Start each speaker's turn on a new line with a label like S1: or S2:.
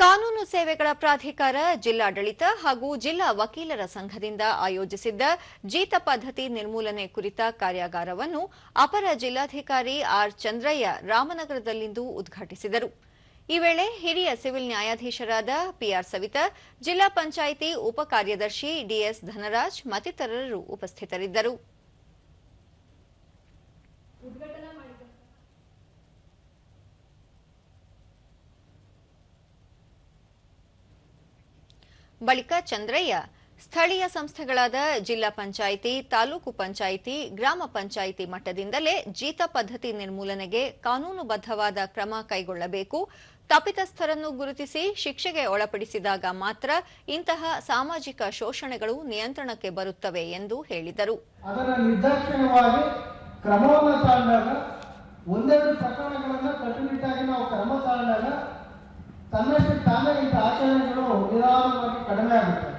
S1: ಕಾನೂನು ಸೇವೆಗಳ ಪ್ರಾಧಿಕಾರ, ಜಿಲ್ಲಾಡಳಿತ ಹಾಗೂ ಜಿಲ್ಲಾ ವಕೀಲರ ಸಂಘದಿಂದ ಆಯೋಜಿಸಿದ್ದ ಜೀತ ಪದ್ಧತಿ ನಿರ್ಮೂಲನೆ ಕುರಿತ ಕಾರ್ಯಾಗಾರವನ್ನು ಅಪರ ಜಿಲ್ಲಾಧಿಕಾರಿ ಆರ್ ಚಂದ್ರಯ್ಯ ರಾಮನಗರದಲ್ಲಿಂದು ಉದ್ಘಾಟಿಸಿದರು. ಈ ವೇಳೆ ಹಿರಿಯ ಸಿವಿಲ್ ನ್ಯಾಯಾಧೀಶರಾದ ಪಿಆರ್ ಸವಿತಾ, ಜಿಲ್ಲಾ ಪಂಚಾಯಿತಿ ಉಪ ಕಾರ್ಯದರ್ಶಿ ಡಿಎಸ್ ಧನರಾಜ್ ಮತ್ತಿತರರು ಉಪಸ್ಥಿತರಿದ್ದರು. ಬಳಿಕ ಚಂದ್ರಯ್ಯ ಸ್ಥಳೀಯ ಸಂಸ್ಥೆಗಳಾದ ಜಿಲ್ಲಾ ಪಂಚಾಯಿತಿ, ತಾಲೂಕು ಪಂಚಾಯಿತಿ, ಗ್ರಾಮ ಪಂಚಾಯಿತಿ ಮಟ್ಟದಿಂದಲೇ ಜೀತ ಪದ್ಧತಿ ನಿರ್ಮೂಲನೆಗೆ ಕಾನೂನುಬದ್ಧವಾದ ಕ್ರಮ ಕೈಗೊಳ್ಳಬೇಕು. ತಪ್ಪಿತಸ್ಥರನ್ನು ಗುರುತಿಸಿ ಶಿಕ್ಷೆಗೆ ಒಳಪಡಿಸಿದಾಗ ಮಾತ್ರ ಇಂತಹ ಸಾಮಾಜಿಕ ಶೋಷಣೆಗಳು ನಿಯಂತ್ರಣಕ್ಕೆ ಬರುತ್ತವೆ ಎಂದು ಹೇಳಿದರು.
S2: ಒಂದೆರಡು ಪ್ರಕರಣಗಳನ್ನು ಕಟ್ಟುನಿಟ್ಟಾಗಿ ನಾವು ಕ್ರಮ ತಾಂಡಾಗ ತನ್ನಷ್ಟು ತಾನೇ ಇಂಥ ಆಚರಣೆಗಳು ನಿಧಾನವಾಗಿ ಕಡಿಮೆ ಆಗುತ್ತೆ